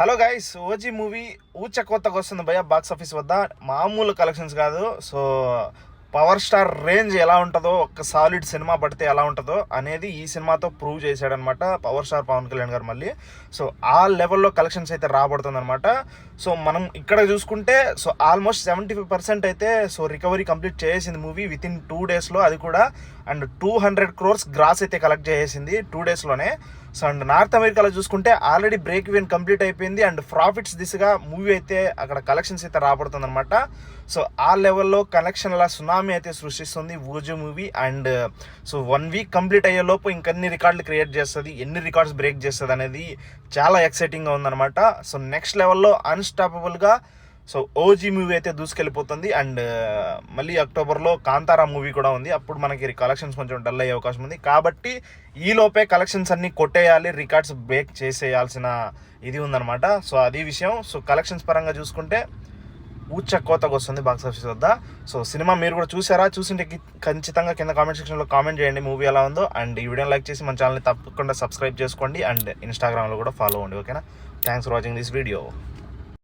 Hello guys OG movie ఊచ కొత్తగా వస్తుంది భయ బాక్స్ ఆఫీస్ వద్ద. మామూలు కలెక్షన్స్ కాదు. సో పవర్ స్టార్ రేంజ్ ఎలా ఉంటుందో ఒక సాలిడ్ సినిమా పడితే ఎలా ఉంటుందో అనేది ఈ సినిమాతో ప్రూవ్ చేశాడనమాట పవర్ స్టార్ పవన్ కళ్యాణ్ గారు మళ్ళీ. సో ఆ లెవెల్లో కలెక్షన్స్ అయితే రాబడుతుందనమాట సో మనం ఇక్కడ చూసుకుంటే so almost seventy five percent అయితే సో రికవరీ కంప్లీట్ చేసింది మూవీ విత్ ఇన్ టూ డేస్లో అది కూడా and two hundred crores gross అయితే కలెక్ట్ చేసేసింది టూ డేస్లోనే సో అండ్ నార్త్ అమెరికాలో చూసుకుంటే ఆల్రెడీ బ్రేక్ ఈవెన్ కంప్లీట్ అయిపోయింది అండ్ ప్రాఫిట్స్ దిశగా మూవీ అయితే అక్కడ కలెక్షన్స్ అయితే రాబడుతుంది అనమాట సో ఆ లెవెల్లో కలెక్షన్ల సునామీ అయితే సృష్టిస్తుంది Uz movie and so one week complete అయ్యే లోపు ఇంకన్ని రికార్డులు క్రియేట్ చేస్తుంది ఎన్ని రికార్డ్స్ బ్రేక్ చేస్తుంది అనేది చాలా ఎక్సైటింగ్గా ఉందన్నమాట. సో నెక్స్ట్ లెవెల్లో అన్స్టాపబుల్గా సో ఓజీ మూవీ అయితే దూసుకెళ్ళిపోతుంది. అండ్ uh, మళ్ళీ అక్టోబర్లో కాంతారా మూవీ కూడా ఉంది. అప్పుడు మనకి కలెక్షన్స్ కొంచెం డల్ అయ్యే అవకాశం ఉంది. కాబట్టి ఈ లోపే కలెక్షన్స్ అన్నీ కొట్టేయాలి రికార్డ్స్ బ్రేక్ చేసేయాల్సిన ఇది ఉందన్నమాట. సో అది విషయం. సో కలెక్షన్స్ పరంగా చూసుకుంటే ఊచ కోతకు వస్తుంది బాక్స్ ఆఫీస్ వద్ద. సో సినిమా మీరు కూడా చూసారా? చూసింటే ఖచ్చితంగా కింద కామెంట్ సెక్షన్లో కామెంట్ చేయండి మూవీ ఎలా ఉందో. అండ్ ఈ వీడియోని లైక్ చేసి మన ఛానల్ని తప్పకుండా సబ్స్క్రైబ్ చేసుకోండి. అండ్ ఇన్స్టాగ్రామ్లో కూడా ఫాలో అవ్వండి ఓకేనా? Thanks for watching this video